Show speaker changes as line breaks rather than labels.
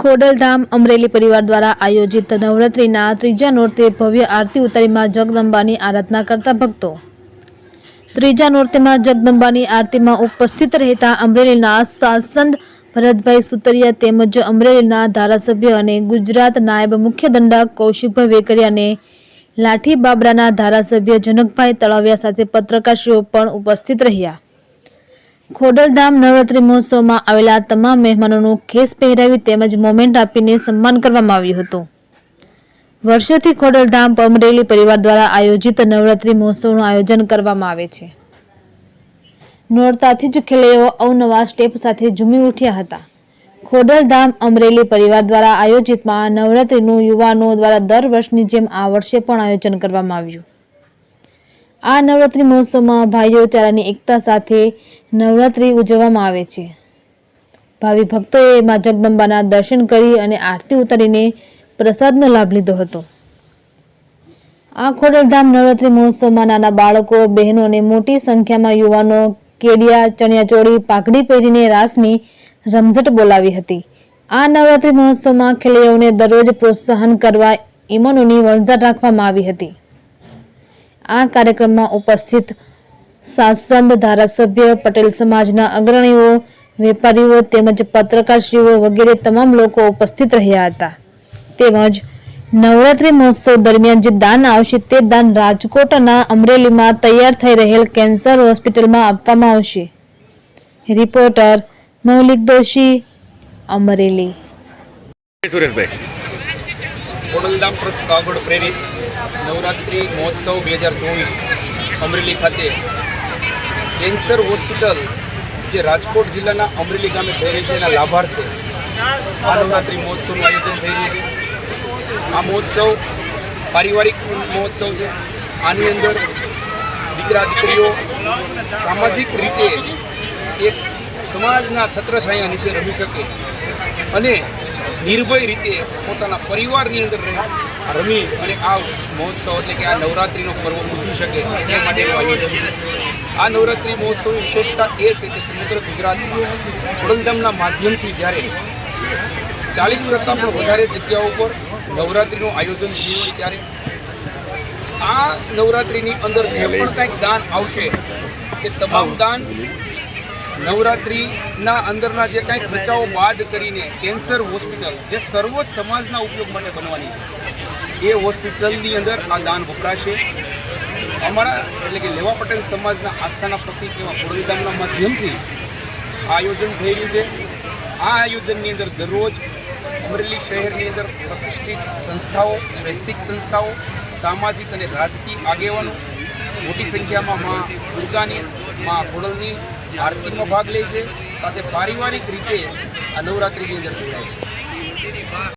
ખોડલધામ અમરેલી પરિવાર દ્વારા આયોજિત નવરાત્રિના ત્રીજા નોરતે ભવ્ય આરતી ઉતારીમાં જગદંબાની આરાધના કરતા ભક્તો. ત્રીજા નોરતેમાં જગદંબાની આરતીમાં ઉપસ્થિત રહેતા અમરેલીના સાંસદ ભરતભાઈ સુતરિયા તેમજ અમરેલીના ધારાસભ્ય અને ગુજરાત નાયબ મુખ્ય દંડક કૌશિકભાઈ વેકરિયા અને લાઠી બાબરાના ધારાસભ્ય જનકભાઈ તળાવિયા સાથે પત્રકારશ્રીઓ પણ ઉપસ્થિત રહ્યા. ખોડલધામ નવરાત્રિ મહોત્સવમાં આવેલા તમામ મહેમાનોનું ખેસ પહેરાવી તેમજ મોમેન્ટ આપીને સન્માન કરવામાં આવ્યું હતું. વર્ષોથી ખોડલધામ અમરેલી પરિવાર દ્વારા આયોજિત નવરાત્રિ મહોત્સવનું આયોજન કરવામાં આવે છે. નોરતાથી જ ખેલૈયાઓ અવનવા સ્ટેપ સાથે ઝૂમી ઉઠ્યા હતા. ખોડલધામ અમરેલી પરિવાર દ્વારા આયોજિતમાં નવરાત્રીનું યુવાનો દ્વારા દર વર્ષની જેમ આ વર્ષે પણ આયોજન કરવામાં આવ્યું. આ નવરાત્રિ મહોત્સવમાં ભાઈઓચારાની એકતા સાથે નવરાત્રિ ઉજવવામાં આવે છે. ભાવિ ભક્તોએ મા જગદંબાના દર્શન કરી અને આરતી ઉતારીને પ્રસાદનો લાભ લીધો હતો. આ ખોડલધામ નવરાત્રિ મહોત્સવમાં નાના બાળકો, બહેનો અને મોટી સંખ્યામાં યુવાનો કેડિયા, ચણિયાચોળી, પાઘડી પહેરીને રાસની રમઝટ બોલાવી હતી. આ નવરાત્રિ મહોત્સવમાં ખેલૈયાઓને દરરોજ પ્રોત્સાહન કરવા ઈમનોની વણઝાટ રાખવામાં આવી હતી. આ કાર્યક્રમમાં ઉપસ્થિત સાંસદ, ધારાસભ્ય, પટેલ સમાજના અગ્રણીઓ, વેપારીઓ તેમજ પત્રકારશ્રીઓ વગેરે તમામ લોકો ઉપસ્થિત રહ્યા હતા. તેમજ નવરાત્રિ મહોત્સવ દરમિયાન જે દાન આવશે તે દાન રાજકોટના અમરેલીમાં તૈયાર થઈ રહેલ કેન્સર હોસ્પિટલમાં આપવામાં આવશે. રિપોર્ટર મૌલિક દોશી, અમરેલી.
સુરેશભાઈ
ખોડલધામ ટ્રસ્ટ કાગળ પ્રેરિત નવરાત્રિ મહોત્સવ બે હજાર ચોવીસ અમરેલી ખાતે કેન્સર હોસ્પિટલ જે રાજકોટ જિલ્લાના અમરેલી ગામે થઈ રહી છે, એના લાભાર્થે આ નવરાત્રિ મહોત્સવનું આયોજન થઈ રહ્યું છે. આ મહોત્સવ પારિવારિક મહોત્સવ છે. આની અંદર દીકરા, દીકરીઓ સામાજિક રીતે એક સમાજના છત્રછાયા નીચે રમી શકે અને નિર્ભય રીતે પોતાના પરિવારની અંદર રમી અને આ મહોત્સવ એટલે કે આ નવરાત્રિનો પર્વ ઉજવી શકે એ માટેનું આયોજન છે. આ નવરાત્રિ મહોત્સવની વિશેષતા એ છે કે સમગ્ર ગુજરાતમાં ખોડલધામના માધ્યમથી જ્યારે ચાલીસ કરતાં પણ વધારે જગ્યાઓ પર નવરાત્રિનું આયોજન થયું હોય ત્યારે આ નવરાત્રિની અંદર જે પણ કાંઈક દાન આવશે, એ તમામ દાન નવરાત્રિના અંદરના જે કાંઈ ખર્ચાઓ બાદ કરીને કેન્સર હોસ્પિટલ, જે સર્વ સમાજના ઉપયોગ માટે બનવાની છે, એ હોસ્પિટલની અંદર આ દાન વપરાશે. અમારા એટલે કે લેવા પટેલ સમાજના આસ્થાના પ્રતિક એવા ખોડલધામના માધ્યમથી આયોજન થઈ રહ્યું છે. આ આયોજનની અંદર દરરોજ અમરેલી શહેરની અંદર પ્રતિષ્ઠિત સંસ્થાઓ, સ્વૈચ્છિક સંસ્થાઓ, સામાજિક અને રાજકીય આગેવાનો મોટી સંખ્યામાં મા દુર્ગાની માં ખોડલની આરતીમાં ભાગ લે છે. સાથે પારિવારિક રીતે આ નવરાત્રિની અંદર જોડાય છે.